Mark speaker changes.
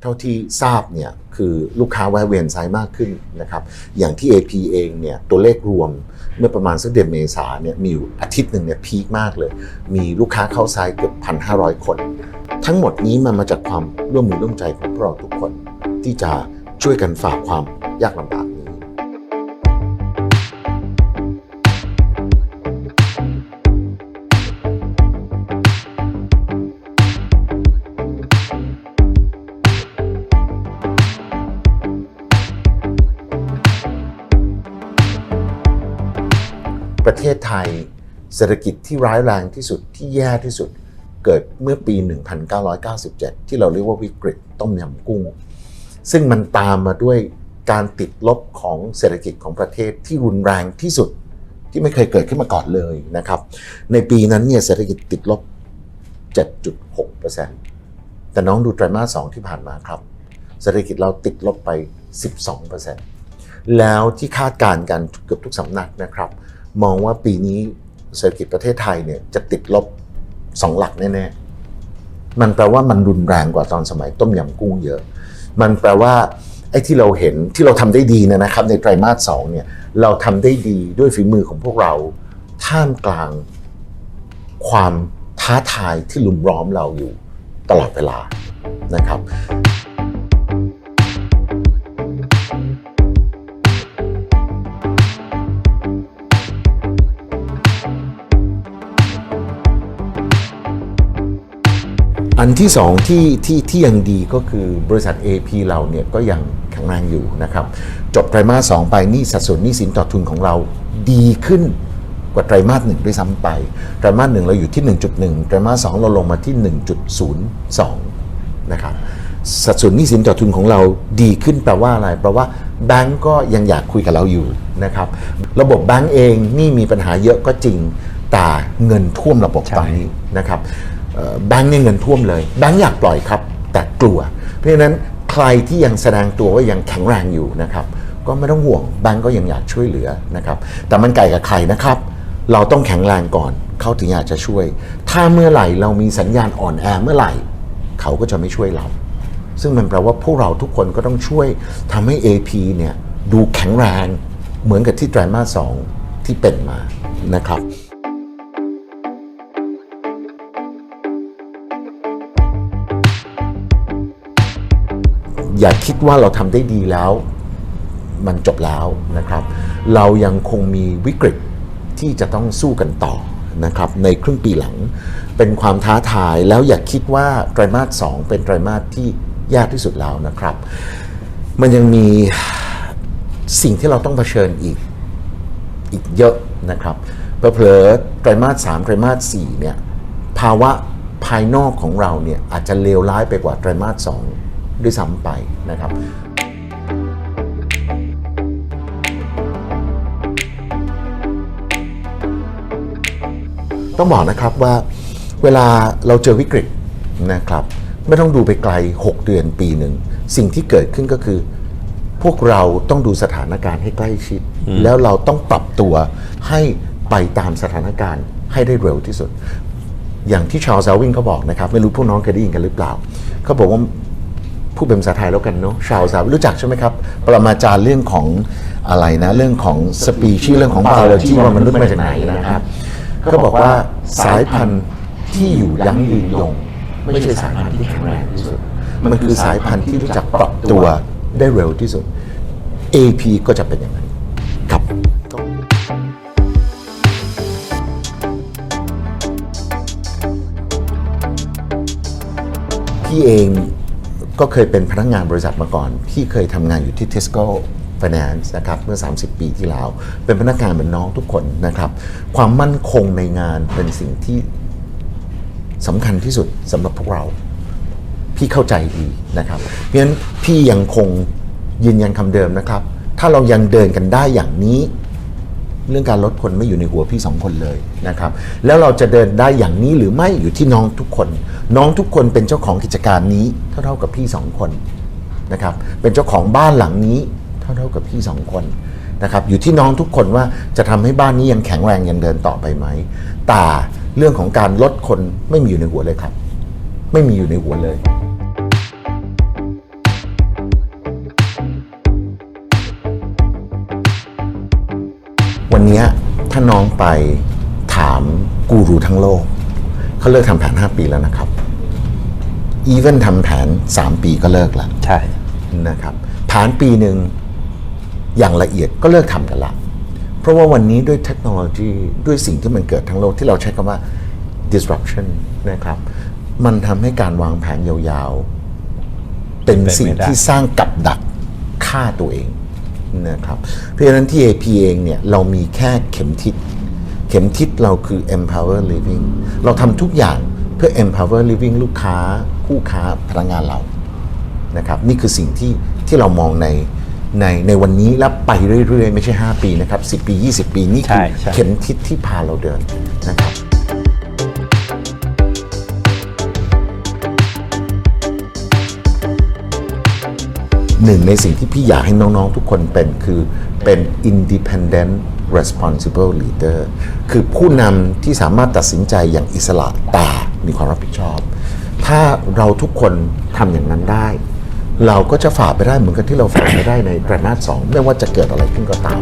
Speaker 1: เท่าที่ทราบเนี่ยคือลูกค้าแวะเวียนไซต์มากขึ้นนะครับอย่างที่ AP เองเนี่ยตัวเลขรวมเมื่อประมาณสักเดือนเมษาเนี่ยมีอยู่อาทิตย์หนึ่งเนี่ยพีคมากเลย มีลูกค้าเข้าไซต์เกือบ 1,500 คน ทั้งหมดนี้มันมาจากความร่วมมือร่วมใจของพวกเราทุกคน ที่จะช่วยกันฝ่าความยากลำบาก ประเทศไทยเศรษฐกิจที่ร้ายแรงที่สุดที่แย่ที่สุดเกิดเมื่อปี 1997 ที่เราเรียกว่าวิกฤตต้มยำกุ้ง ซึ่งมันตามมาด้วยการติดลบของเศรษฐกิจของประเทศที่รุนแรงที่สุดที่ไม่เคยเกิดขึ้นมาก่อนเลยนะครับ ในปีนั้นเนี่ยเศรษฐกิจติดลบ 7.6%แต่น้องดูไตรมาส2ที่ผ่านมาครับ เศรษฐกิจเราติดลบไป 12%แล้วที่คาดการณ์กันเกือบทุกสำนักนะครับ มองว่าปีนี้เศรษฐกิจประเทศไทยเนี่ยจะติดลบ2หลักแน่ๆ มันแปลว่ามันรุนแรงกว่าตอนสมัยต้มยำกุ้งเยอะ มันแปลว่าไอ้ที่เราเห็นที่เราทำได้ดีนะครับ ในไตรมาสสองเนี่ยเราทำได้ดีด้วยฝีมือของพวกเรา ท่ามกลางความท้าทายที่ลุมล้อมเราอยู่ตลอดเวลานะครับ อันที่สองที่ที่ที่ยังดีก็คือบริษัท AP เราเนี่ยก็ยังแข็งแรงอยู่นะครับ จบไตรมาสสองไปนี่สัดส่วนหนี้สินต่อทุนของเราดีขึ้นกว่าไตรมาสหนึ่งด้วยซ้ำไป ไตรมาสหนึ่งเราอยู่ที่ 1.1 ไตรมาสสองเราลงมาที่ 1.02 นะครับ สัดส่วนหนี้สินต่อทุนของเราดีขึ้นแปลว่าอะไร แปลว่าแบงก์ก็ยังอยากคุยกับเราอยู่นะครับ ระบบแบงก์เองนี่มีปัญหาเยอะก็จริง แต่เงินท่วมระบบตอนนี้นะครับ แบงก์เนี่ยเงินท่วมเลยแบงก์อยากปล่อยครับ แต่กลัว เพราะฉะนั้นใครที่ยังแสดงตัวว่ายังแข็งแรงอยู่นะครับ ก็ไม่ต้องห่วงแบงก์ก็ยังอยากช่วยเหลือนะครับ แต่มันไก่กับใครนะครับ เราต้องแข็งแรงก่อนเขาถึงอยากจะช่วย ถ้าเมื่อไหร่เรามีสัญญาณอ่อนแอเมื่อไหร่ เขาก็จะไม่ช่วยเรา ซึ่งมันแปลว่าพวกเราทุกคนก็ต้องช่วยทำให้ AP เนี่ยดูแข็งแรงเหมือนกับที่ไตรมาสสองที่เป็นมานะครับ อย่าคิดว่าเราทำได้ดีแล้ว มันจบแล้วนะครับ เรายังคงมีวิกฤตที่จะต้องสู้กันต่อนะครับในครึ่งปีหลังเป็นความท้าทายแล้วอย่าคิดว่าไตรมาสสองเป็นไตรมาสที่ยากที่สุดแล้วนะครับ มันยังมีสิ่งที่เราต้องเผชิญอีกอีกเยอะนะครับเผลอไตรมาสสามไตรมาสสี่เนี่ยภาวะภายนอกของเราเนี่ยอาจจะเลวร้ายไปกว่าไตรมาสสอง ด้วยซ้ำไปนะครับต้องบอกนะครับว่าเวลาเราเจอวิกฤตนะครับไม่ต้องดูไปไกล 6 เดือนปีหนึ่ง สิ่งที่เกิดขึ้นก็คือ พวกเราต้องดูสถานการณ์ให้ใกล้ชิด แล้วเราต้องปรับตัวให้ไปตามสถานการณ์ให้ได้เร็วที่สุด อย่างที่ชาร์ลส์ดาร์วินเขาบอกนะครับ ไม่รู้พวกน้องเคยได้ยินกันหรือเปล่า เขาบอกว่า พูดเป็นภาษาไทยแล้วกันเนาะชาร์ลส์ดาวรู้จักใช่ไหมครับ ปรมาจารย์เรื่องของอะไรนะ เรื่องของสปีชีเรื่องของบาโลจีว่ามันษย์มาจากไหนนะครับเขาบอกว่าสายพันธุ์ที่อยู่ยั้งยืนยง ไม่ใช่สายพันธุ์ที่แข็งแรงที่สุด มันคือสายพันธุ์ที่รู้จักปรับตัวได้เร็วที่สุด AP ก็จะเป็นอย่างนั้นครับพี่เอง ก็เคยเป็นพนักงานบริษัทมาก่อนพี่เคยทำงานอยู่ที่ Tesco Finance นะครับเมื่อ 30 ปีที่แล้ว เป็นพนักงานเหมือนน้องทุกคนนะครับ ความมั่นคงในงานเป็นสิ่งที่สำคัญที่สุดสำหรับพวกเราพี่เข้าใจดีนะครับ เพราะฉะนั้นพี่ยังคงยืนยันคำเดิมนะครับ ถ้าเรายังเดินกันได้อย่างนี้ เรื่องการลดคนไม่อยู่ในหัวพี่สองคนเลยนะครับ แล้วเราจะเดินได้อย่างนี้หรือไม่อยู่ที่น้องทุกคน น้องทุกคนเป็นเจ้าของกิจการนี้เท่าเท่ากับพี่สองคนนะครับเป็นเจ้าของบ้านหลังนี้เท่าเท่ากับพี่สองคนนะครับอยู่ที่น้องทุกคนว่าจะทำให้บ้านนี้ยังแข็งแรงยังเดินต่อไปไหมแต่เรื่องของการลดคนไม่มีอยู่ในหัวเลยครับ ไม่มีอยู่ในหัวเลยวันนี้ถ้าน้องไปถามกูรูทั้งโลก เขาเลิกทำแผน 5 ปีแล้วนะครับอีเวนทำแผน 3 ปีก็เลิกละ
Speaker 2: ใช่
Speaker 1: นะครับแผนปีหนึ่งอย่างละเอียดก็เลิกทำกันละ เพราะว่าวันนี้ด้วยเทคโนโลยีด้วยสิ่งที่มันเกิดทั้งโลกที่เราใช้คำว่า disruption นะครับ มันทำให้การวางแผนยาวๆ เป็นสิ่งที่สร้างกับดักฆ่าตัวเองนะครับ เพราะฉะนั้นที่ AP เองเนี่ยเรามีแค่เข็มทิศ เข็มทิศเราคือ empower living เราทำทุกอย่างเพื่อ empower living ลูกค้า คู่ค้าพนักงานเรานะครับนี่คือสิ่งที่ที่เรามองในในในวันนี้และไปเรื่อยๆ ไม่ใช่ 5 ปีนะครับ 10 ปี 20 ปีนี่คือ
Speaker 2: ใช่ใช่
Speaker 1: เข็มทิศที่พาเราเดินนะครับหนึ่งในสิ่งที่พี่อยากให้น้อง ๆ ทุกคนเป็นคือเป็น independent responsible leader คือผู้นำที่สามารถตัดสินใจอย่างอิสระแต่มีความรับผิดชอบ ถ้าเราทุกคนทำอย่างนั้นได้ เราก็จะฝ่าไปได้เหมือนกับที่เราฝ่าไปได้ในไตรมาสสองไม่ว่าจะเกิดอะไรขึ้นก็ตาม